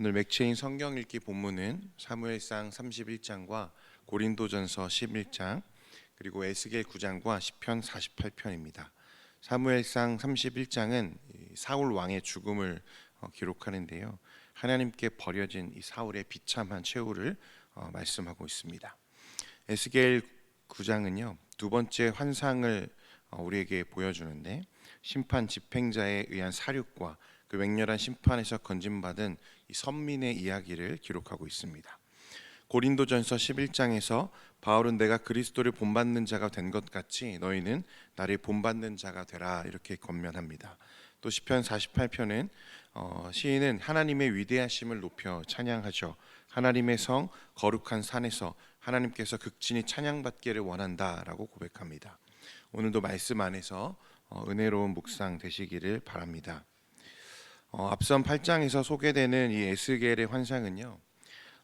오늘 맥체인 성경 읽기 본문은 사무엘상 31장과 고린도전서 11장 그리고 에스겔 9장과 시편 48편입니다. 사무엘상 31장은 사울 왕의 죽음을 어, 기록하는데요. 하나님께 버려진 이 사울의 비참한 최후를 어, 말씀하고 있습니다. 에스겔 9장은요 두 번째 환상을 어, 우리에게 보여주는데 심판 집행자에 의한 사륙과 그 맹렬한 심판에서 건진받은 이 선민의 이야기를 기록하고 있습니다. 고린도전서 11장에서 바울은 내가 그리스도를 본받는 자가 된 것 같이 너희는 나를 본받는 자가 되라 이렇게 권면합니다. 또 시편 48편은 어, 시인은 하나님의 위대하심을 높여 찬양하죠. 하나님의 성 거룩한 산에서 하나님께서 극진히 찬양받기를 원한다라고 고백합니다. 오늘도 말씀 안에서 어, 은혜로운 묵상 되시기를 바랍니다. 어, 앞선 8장에서 소개되는 이 에스겔의 환상은요.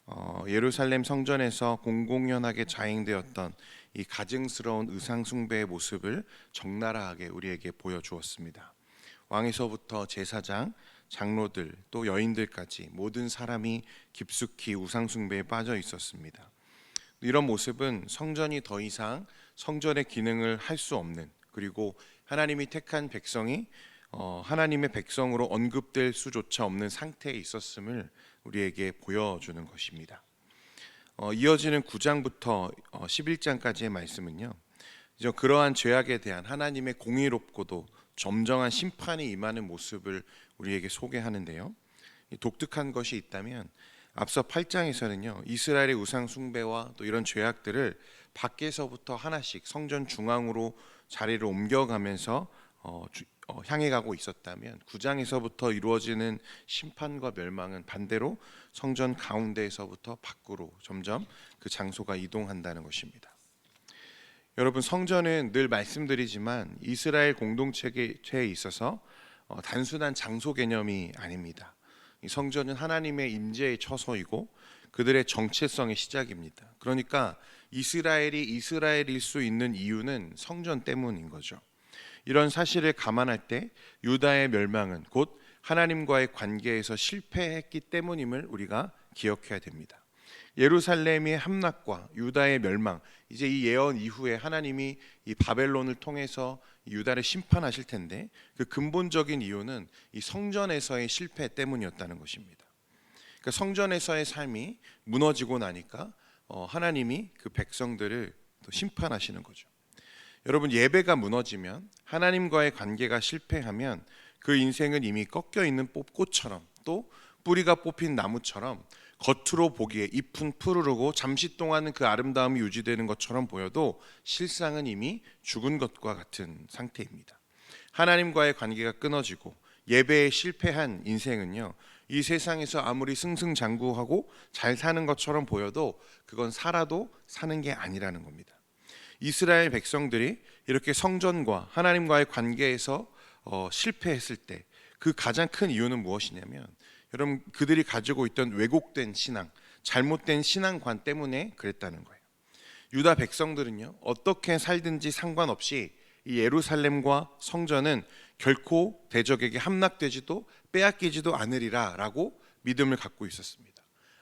어, 예루살렘 성전에서 공공연하게 자행되었던 이 가증스러운 의상 숭배의 모습을 적나라하게 우리에게 보여주었습니다. 왕에서부터 제사장, 장로들 또 여인들까지 모든 사람이 깊숙이 우상 숭배에 빠져 있었습니다. 이런 모습은 성전이 더 이상 성전의 기능을 할 수 없는 그리고 하나님이 택한 백성이 어, 하나님의 백성으로 언급될 수조차 없는 상태에 있었음을 우리에게 보여주는 것입니다. 어, 이어지는 9장부터 어, 11장까지의 말씀은요. 이제 그러한 죄악에 대한 하나님의 공의롭고도 점정한 심판이 임하는 모습을 우리에게 소개하는데요. 독특한 것이 있다면 앞서 8장에서는요. 이스라엘의 우상 숭배와 또 이런 죄악들을 밖에서부터 하나씩 성전 중앙으로 자리를 옮겨가면서 어, 향해 가고 있었다면 9장에서부터 이루어지는 심판과 멸망은 반대로 성전 가운데에서부터 밖으로 점점 그 장소가 이동한다는 것입니다. 여러분 성전은 늘 말씀드리지만 이스라엘 공동체에 있어서 어, 단순한 장소 개념이 아닙니다. 이 성전은 하나님의 임재의 처소이고 그들의 정체성의 시작입니다. 그러니까 이스라엘이 이스라엘일 수 있는 이유는 성전 때문인 거죠. 이런 사실을 감안할 때 유다의 멸망은 곧 하나님과의 관계에서 실패했기 때문임을 우리가 기억해야 됩니다. 예루살렘의 함락과 유다의 멸망, 이제 이 예언 이후에 하나님이 이 바벨론을 통해서 유다를 심판하실 텐데 그 근본적인 이유는 이 성전에서의 실패 때문이었다는 것입니다. 그러니까 성전에서의 삶이 무너지고 나니까 어, 하나님이 그 백성들을 또 심판하시는 거죠. 여러분 예배가 무너지면 하나님과의 관계가 실패하면 그 인생은 이미 꺾여 있는 꽃처럼 또 뿌리가 뽑힌 나무처럼 겉으로 보기에 잎은 푸르르고 잠시 동안은 그 아름다움이 유지되는 것처럼 보여도 실상은 이미 죽은 것과 같은 상태입니다. 하나님과의 관계가 끊어지고 예배에 실패한 인생은요. 이 세상에서 아무리 승승장구하고 잘 사는 것처럼 보여도 그건 살아도 사는 게 아니라는 겁니다. 이스라엘 백성들이 이렇게 성전과 하나님과의 관계에서 어, 실패했을 때 그 가장 큰 이유는 무엇이냐면 여러분 그들이 가지고 있던 왜곡된 신앙, 잘못된 신앙관 때문에 그랬다는 거예요. 유다 백성들은요 어떻게 살든지 상관없이 이 예루살렘과 성전은 결코 대적에게 함락되지도 빼앗기지도 않으리라라고 믿음을 갖고 있었습니다.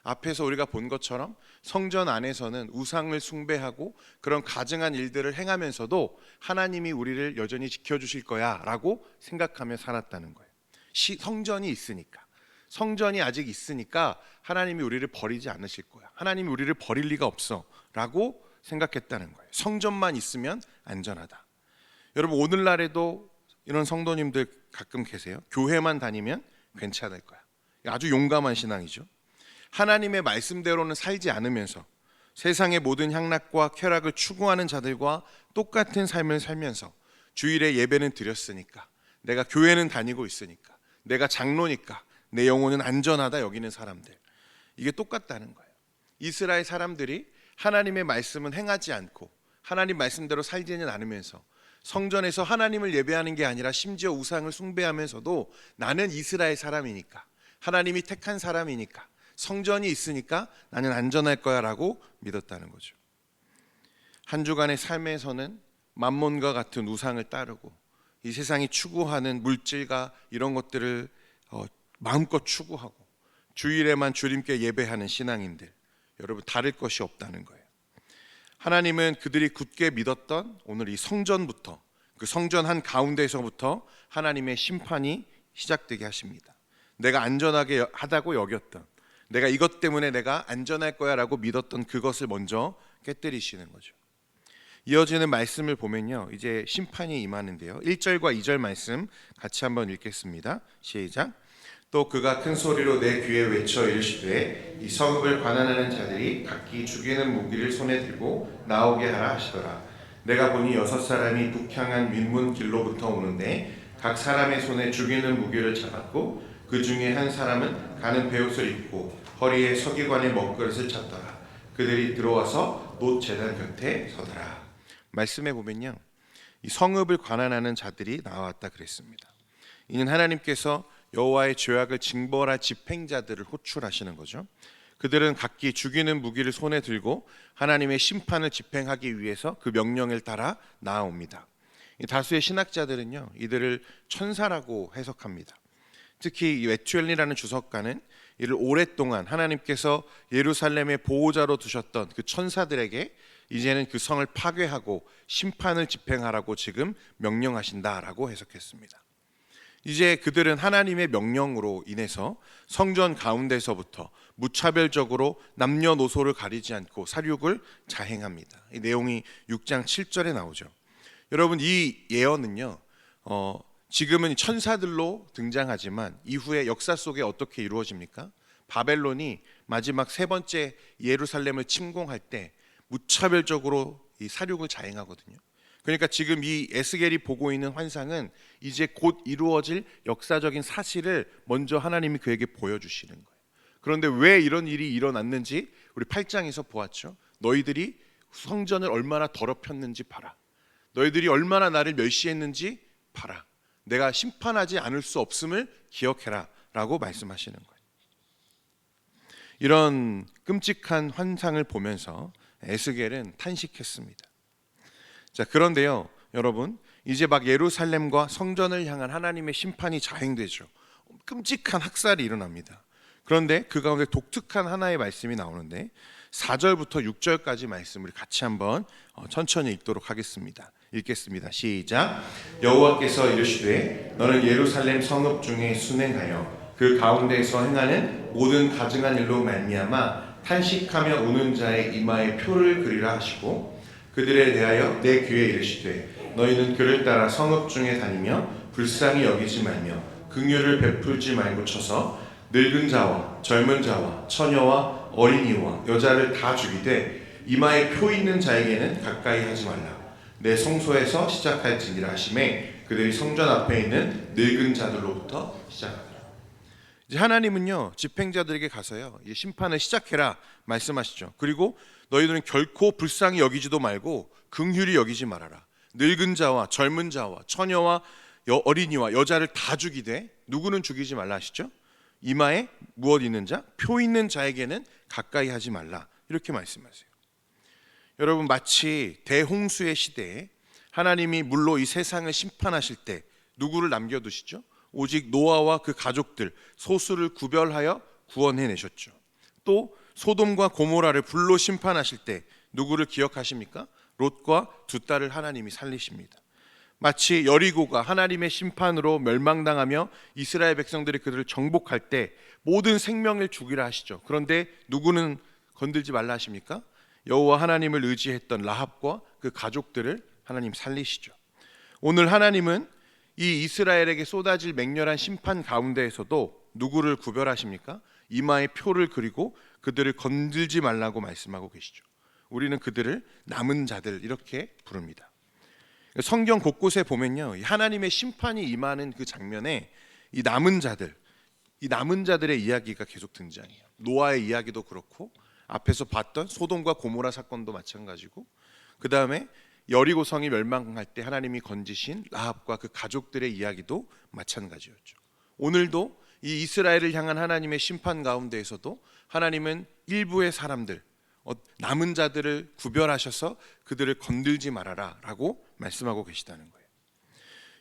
앞에서 우리가 본 것처럼 성전 안에서는 우상을 숭배하고 그런 가증한 일들을 행하면서도 하나님이 우리를 여전히 지켜주실 거야 라고 생각하며 살았다는 거예요. 시, 성전이 있으니까 성전이 아직 있으니까 하나님이 우리를 버리지 않으실 거야. 하나님이 우리를 버릴 리가 없어 라고 생각했다는 거예요. 성전만 있으면 안전하다. 여러분 오늘날에도 이런 성도님들 가끔 계세요. 교회만 다니면 괜찮을 거야. 아주 용감한 신앙이죠. 하나님의 말씀대로는 살지 않으면서 세상의 모든 향락과 쾌락을 추구하는 자들과 똑같은 삶을 살면서 주일에 예배는 드렸으니까 내가 교회는 다니고 있으니까 내가 장로니까 내 영혼은 안전하다 여기는 사람들 이게 똑같다는 거예요. 이스라엘 사람들이 하나님의 말씀은 행하지 않고 하나님 말씀대로 살지는 않으면서 성전에서 하나님을 예배하는 게 아니라 심지어 우상을 숭배하면서도 나는 이스라엘 사람이니까 하나님이 택한 사람이니까 성전이 있으니까 나는 안전할 거야라고 믿었다는 거죠. 한 주간의 삶에서는 만몬과 같은 우상을 따르고 이 세상이 추구하는 물질과 이런 것들을 어, 마음껏 추구하고 주일에만 주님께 예배하는 신앙인들 여러분 다를 것이 없다는 거예요. 하나님은 그들이 굳게 믿었던 오늘 이 성전부터 그 성전 한 가운데에서부터 하나님의 심판이 시작되게 하십니다. 내가 안전하게 하다고 여겼던 내가 이것 때문에 내가 안전할 거야라고 믿었던 그것을 먼저 깨뜨리시는 거죠. 이어지는 말씀을 보면요. 이제 심판이 임하는데요. 1절과 2절 말씀 같이 한번 읽겠습니다. 시작. 또 그가 큰 소리로 내 귀에 외쳐 이르시되 이 성읍을 관한하는 자들이 각기 죽이는 무기를 손에 들고 나오게 하라 하시더라. 내가 보니 여섯 사람이 북향한 윗문 길로부터 오는데 각 사람의 손에 죽이는 무기를 잡았고 그 중에 한 사람은 가는 베옷을 입고 허리에 서기관의 먹그릇을 찼더라. 그들이 들어와서 놋 제단 곁에 서더라. 말씀해 보면요, 이 성읍을 관한하는 자들이 나왔다 그랬습니다. 이는 하나님께서 여호와의 죄악을 징벌할 집행자들을 호출하시는 거죠. 그들은 각기 죽이는 무기를 손에 들고 하나님의 심판을 집행하기 위해서 그 명령을 따라 나아옵니다. 이 다수의 신학자들은요, 이들을 천사라고 해석합니다. 특히 이 웨튜엘리라는 주석가는 이를 오랫동안 하나님께서 예루살렘의 보호자로 두셨던 그 천사들에게 이제는 그 성을 파괴하고 심판을 집행하라고 지금 명령하신다라고 해석했습니다. 이제 그들은 하나님의 명령으로 인해서 성전 가운데서부터 무차별적으로 남녀노소를 가리지 않고 사륙을 자행합니다. 이 내용이 6장 7절에 나오죠. 여러분 이 예언은요. 어, 지금은 천사들로 등장하지만 이후에 역사 속에 어떻게 이루어집니까? 바벨론이 마지막 세 번째 예루살렘을 침공할 때 무차별적으로 이 사륙을 자행하거든요. 그러니까 지금 이 에스겔이 보고 있는 환상은 이제 곧 이루어질 역사적인 사실을 먼저 하나님이 그에게 보여주시는 거예요. 그런데 왜 이런 일이 일어났는지 우리 8장에서 보았죠. 너희들이 성전을 얼마나 더럽혔는지 봐라. 너희들이 얼마나 나를 멸시했는지 봐라. 내가 심판하지 않을 수 없음을 기억해라. 라고 말씀하시는 거예요. 이런 끔찍한 환상을 보면서 에스겔은 탄식했습니다. 자, 그런데요, 여러분, 이제 막 예루살렘과 성전을 향한 하나님의 심판이 자행되죠. 끔찍한 학살이 일어납니다. 그런데 그 가운데 독특한 하나의 말씀이 나오는데 4절부터 6절까지 말씀을 같이 한번 어, 천천히 읽도록 하겠습니다. 읽겠습니다. 시작. 여호와께서 이르시되 너는 예루살렘 성읍 중에 순행하여 그 가운데에서 행하는 모든 가증한 일로 말미암아 탄식하며 우는 자의 이마에 표를 그리라 하시고 그들에 대하여 내 귀에 이르시되 너희는 그를 따라 성읍 중에 다니며 불쌍히 여기지 말며 긍휼을 베풀지 말고 쳐서 늙은 자와 젊은 자와 처녀와 어린이와 여자를 다 죽이되 이마에 표 있는 자에게는 가까이 하지 말라 내 성소에서 시작할지니라 하심에 그들이 성전 앞에 있는 늙은 자들로부터 시작하더라 이제 하나님은요 집행자들에게 가서요 이제 심판을 시작해라 말씀하시죠. 그리고 너희들은 결코 불쌍히 여기지도 말고 긍휼히 여기지 말아라. 늙은 자와 젊은 자와 처녀와 여, 어린이와 여자를 다 죽이되 누구는 죽이지 말라 하시죠. 이마에 무엇 있는 자, 표 있는 자에게는 가까이 하지 말라 이렇게 말씀하세요. 여러분 마치 대홍수의 시대에 하나님이 물로 이 세상을 심판하실 때 누구를 남겨두시죠? 오직 노아와 그 가족들 소수를 구별하여 구원해 내셨죠. 또 소돔과 고모라를 불로 심판하실 때 누구를 기억하십니까? 롯과 두 딸을 하나님이 살리십니다. 마치 여리고가 하나님의 심판으로 멸망당하며 이스라엘 백성들이 그들을 정복할 때 모든 생명을 죽이라 하시죠. 그런데 누구는 건들지 말라 하십니까? 여호와 하나님을 의지했던 라합과 그 가족들을 하나님 살리시죠. 오늘 하나님은 이 이스라엘에게 쏟아질 맹렬한 심판 가운데에서도 누구를 구별하십니까? 이마에 표를 그리고 그들을 건들지 말라고 말씀하고 계시죠. 우리는 그들을 남은 자들 이렇게 부릅니다. 성경 곳곳에 보면요. 하나님의 심판이 임하는 그 장면에 이 남은 자들, 이 남은 자들의 이야기가 계속 등장해요. 노아의 이야기도 그렇고 앞에서 봤던 소돔과 고모라 사건도 마찬가지고 그 다음에 여리고 성이 멸망할 때 하나님이 건지신 라합과 그 가족들의 이야기도 마찬가지였죠. 오늘도 이 이스라엘을 향한 하나님의 심판 가운데에서도 하나님은 일부의 사람들 어, 남은 자들을 구별하셔서 그들을 건들지 말아라라고 말씀하고 계시다는 거예요.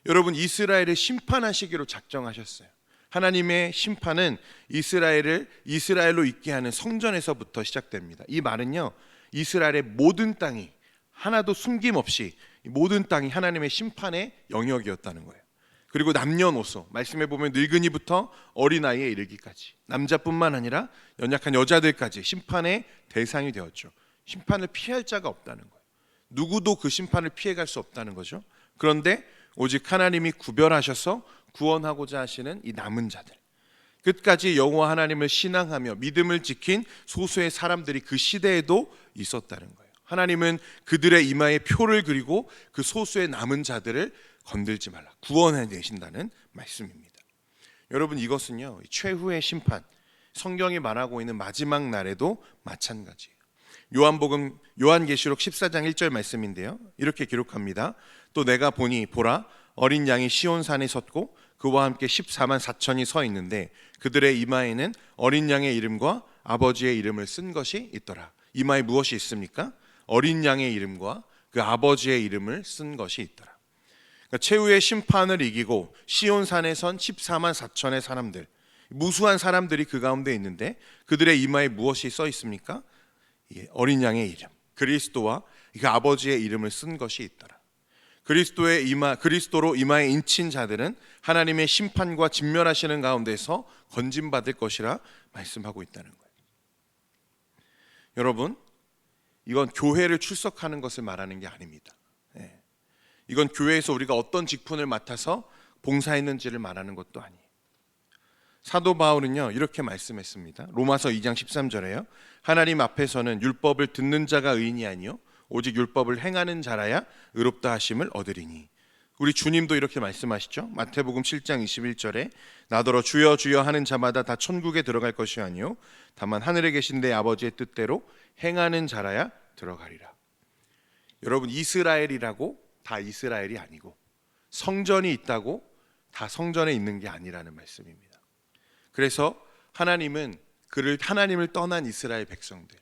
여러분 이스라엘을 심판하시기로 작정하셨어요. 하나님의 심판은 이스라엘을 이스라엘로 있게 하는 성전에서부터 시작됩니다. 이 말은요. 이스라엘의 모든 땅이 하나도 숨김없이 이 모든 땅이 하나님의 심판의 영역이었다는 거예요. 그리고 남녀노소 말씀해 보면 늙은이부터 어린아이에 이르기까지 남자뿐만 아니라 연약한 여자들까지 심판의 대상이 되었죠. 심판을 피할 자가 없다는 거예요. 누구도 그 심판을 피해갈 수 없다는 거죠. 그런데 오직 하나님이 구별하셔서 구원하고자 하시는 이 남은 자들 끝까지 여호와 하나님을 신앙하며 믿음을 지킨 소수의 사람들이 그 시대에도 있었다는 거예요. 하나님은 그들의 이마에 표를 그리고 그 소수의 남은 자들을 건들지 말라 구원해 내신다는 말씀입니다. 여러분 이것은요 최후의 심판 성경이 말하고 있는 마지막 날에도 마찬가지예요. 요한복음 요한계시록 14장 1절 말씀인데요. 이렇게 기록합니다. 또 내가 보니 보라 어린 양이 시온산에 섰고 그와 함께 14만 4천이 서 있는데 그들의 이마에는 어린 양의 이름과 아버지의 이름을 쓴 것이 있더라. 이마에 무엇이 있습니까? 어린 양의 이름과 그 아버지의 이름을 쓴 것이 있더라. 그러니까 최후의 심판을 이기고 시온산에 선 14만 4천의 사람들 무수한 사람들이 그 가운데 있는데 그들의 이마에 무엇이 써 있습니까? 예, 어린 양의 이름 그리스도와 그 아버지의 이름을 쓴 것이 있더라. 그리스도의 이마 그리스도로 이마에 인친 자들은 하나님의 심판과 진멸하시는 가운데서 건진 받을 것이라 말씀하고 있다는 거예요. 여러분, 이건 교회를 출석하는 것을 말하는 게 아닙니다. 예. 이건 교회에서 우리가 어떤 직분을 맡아서 봉사했는지를 말하는 것도 아니에요. 사도 바울은요 이렇게 말씀했습니다. 로마서 2장 13절에요. 하나님 앞에서는 율법을 듣는 자가 의인이 아니요 오직 율법을 행하는 자라야 의롭다 하심을 얻으리니. 우리 주님도 이렇게 말씀하시죠. 마태복음 7장 21절에 나더러 주여 주여 하는 자마다 다 천국에 들어갈 것이 아니요 다만 하늘에 계신 내 아버지의 뜻대로 행하는 자라야 들어가리라. 여러분 이스라엘이라고 다 이스라엘이 아니고 성전이 있다고 다 성전에 있는 게 아니라는 말씀입니다. 그래서 하나님은 그를 하나님을 떠난 이스라엘 백성들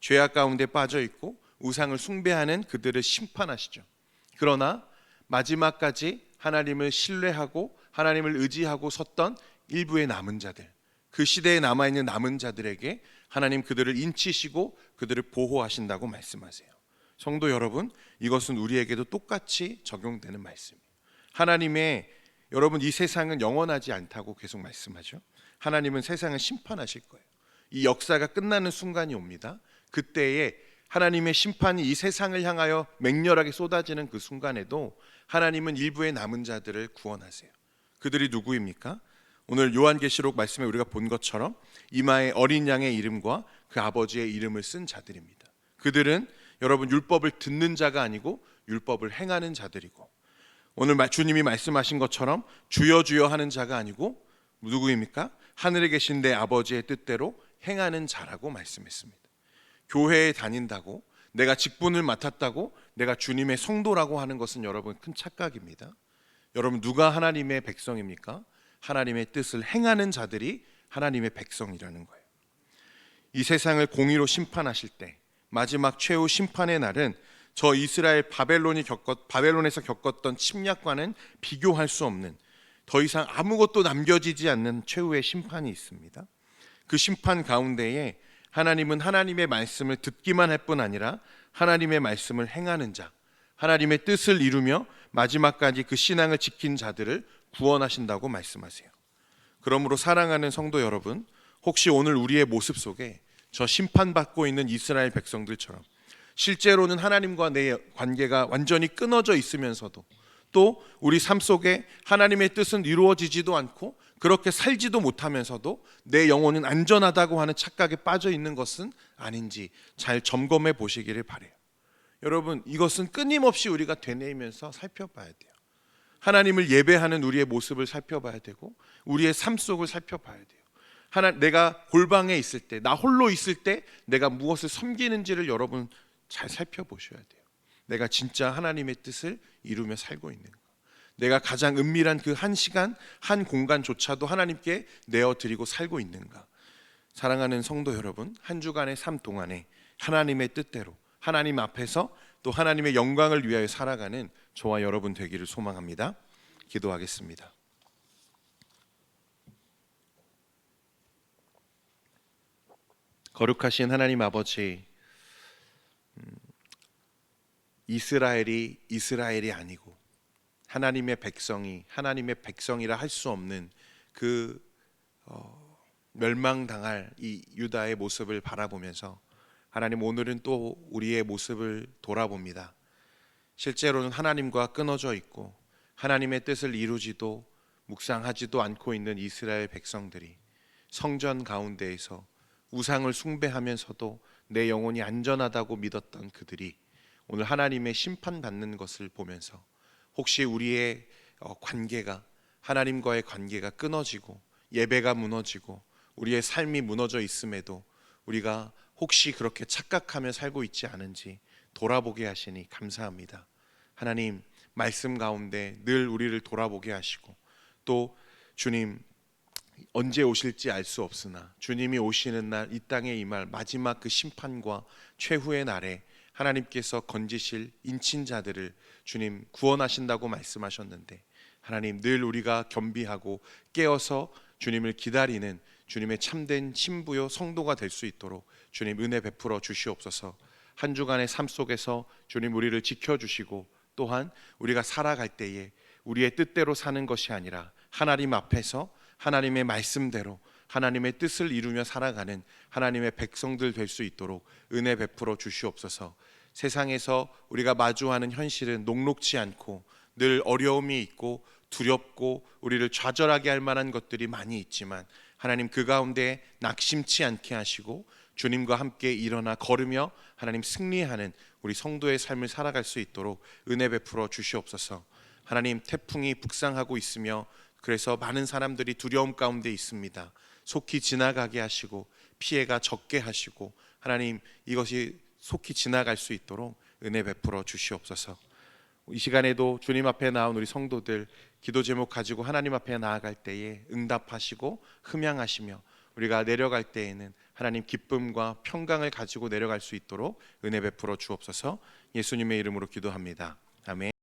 죄악 가운데 빠져 있고 우상을 숭배하는 그들을 심판하시죠. 그러나 마지막까지 하나님을 신뢰하고 하나님을 의지하고 섰던 일부의 남은 자들 그 시대에 남아 있는 남은 자들에게 하나님 그들을 인치시고 그들을 보호하신다고 말씀하세요. 성도 여러분, 이것은 우리에게도 똑같이 적용되는 말씀이에요. 하나님의 여러분 이 세상은 영원하지 않다고 계속 말씀하죠. 하나님은 세상을 심판하실 거예요. 이 역사가 끝나는 순간이 옵니다. 그때에 하나님의 심판이 이 세상을 향하여 맹렬하게 쏟아지는 그 순간에도 하나님은 일부의 남은 자들을 구원하세요. 그들이 누구입니까? 오늘 요한계시록 말씀에 우리가 본 것처럼 이마에 어린 양의 이름과 그 아버지의 이름을 쓴 자들입니다. 그들은 여러분 율법을 듣는 자가 아니고 율법을 행하는 자들이고 오늘 주님이 말씀하신 것처럼 주여 주여 하는 자가 아니고 누구입니까? 하늘에 계신 내 아버지의 뜻대로 행하는 자라고 말씀했습니다. 교회에 다닌다고 내가 직분을 맡았다고 내가 주님의 성도라고 하는 것은 여러분 큰 착각입니다. 여러분 누가 하나님의 백성입니까? 하나님의 뜻을 행하는 자들이 하나님의 백성이라는 거예요. 이 세상을 공의로 심판하실 때 마지막 최후 심판의 날은 저 이스라엘 바벨론이 겪었 바벨론에서 겪었던 침략과는 비교할 수 없는 더 이상 아무것도 남겨지지 않는 최후의 심판이 있습니다. 그 심판 가운데에 하나님은 하나님의 말씀을 듣기만 할 뿐 아니라 하나님의 말씀을 행하는 자, 하나님의 뜻을 이루며 마지막까지 그 신앙을 지킨 자들을 구원하신다고 말씀하세요. 그러므로 사랑하는 성도 여러분, 혹시 오늘 우리의 모습 속에 저 심판받고 있는 이스라엘 백성들처럼 실제로는 하나님과 내 관계가 완전히 끊어져 있으면서도 또 우리 삶 속에 하나님의 뜻은 이루어지지도 않고 그렇게 살지도 못하면서도 내 영혼은 안전하다고 하는 착각에 빠져 있는 것은 아닌지 잘 점검해 보시기를 바래요. 여러분, 이것은 끊임없이 우리가 되뇌이면서 살펴봐야 돼요. 하나님을 예배하는 우리의 모습을 살펴봐야 되고 우리의 삶 속을 살펴봐야 돼요. 하나 내가 골방에 있을 때, 나 홀로 있을 때 내가 무엇을 섬기는지를 여러분 잘 살펴보셔야 돼요. 내가 진짜 하나님의 뜻을 이루며 살고 있는가? 내가 가장 은밀한 그 한 시간, 한 공간조차도 하나님께 내어드리고 살고 있는가? 사랑하는 성도 여러분, 한 주간의 삶 동안에 하나님의 뜻대로 하나님 앞에서 또 하나님의 영광을 위하여 살아가는 저와 여러분 되기를 소망합니다. 기도하겠습니다. 거룩하신 하나님 아버지, 음, 이스라엘이 이스라엘이 아니고 하나님의 백성이 하나님의 백성이라 할 수 없는 그 어, 멸망당할 이 유다의 모습을 바라보면서 하나님 오늘은 또 우리의 모습을 돌아봅니다. 실제로는 하나님과 끊어져 있고 하나님의 뜻을 이루지도 묵상하지도 않고 있는 이스라엘 백성들이 성전 가운데에서 우상을 숭배하면서도 내 영혼이 안전하다고 믿었던 그들이 오늘 하나님의 심판받는 것을 보면서 혹시 우리의 어, 관계가 하나님과의 관계가 끊어지고 예배가 무너지고 우리의 삶이 무너져 있음에도 우리가 혹시 그렇게 착각하며 살고 있지 않은지 돌아보게 하시니 감사합니다. 하나님 말씀 가운데 늘 우리를 돌아보게 하시고 또 주님 언제 오실지 알 수 없으나 주님이 오시는 날 이 땅에 임할 마지막 그 심판과 최후의 날에 하나님께서 건지실 인친자들을 주님 구원하신다고 말씀하셨는데 하나님 늘 우리가 겸비하고 깨어서 주님을 기다리는 주님의 참된 신부요 성도가 될 수 있도록 주님 은혜 베풀어 주시옵소서. 한 주간의 삶 속에서 주님 우리를 지켜 주시고 또한 우리가 살아갈 때에 우리의 뜻대로 사는 것이 아니라 하나님 앞에서 하나님의 말씀대로 하나님의 뜻을 이루며 살아가는 하나님의 백성들 될 수 있도록 은혜 베풀어 주시옵소서. 세상에서 우리가 마주하는 현실은 녹록지 않고 늘 어려움이 있고 두렵고 우리를 좌절하게 할 만한 것들이 많이 있지만 하나님 그 가운데 낙심치 않게 하시고 주님과 함께 일어나 걸으며 하나님 승리하는 우리 성도의 삶을 살아갈 수 있도록 은혜 베풀어 주시옵소서. 하나님 태풍이 북상하고 있으며 그래서 많은 사람들이 두려움 가운데 있습니다. 속히 지나가게 하시고 피해가 적게 하시고 하나님 이것이 속히 지나갈 수 있도록 은혜 베풀어 주시옵소서. 이 시간에도 주님 앞에 나온 우리 성도들 기도 제목 가지고 하나님 앞에 나아갈 때에 응답하시고 흠양하시며 우리가 내려갈 때에는 하나님 기쁨과 평강을 가지고 내려갈 수 있도록 은혜 베풀어 주옵소서. 예수님의 이름으로 기도합니다. 아멘.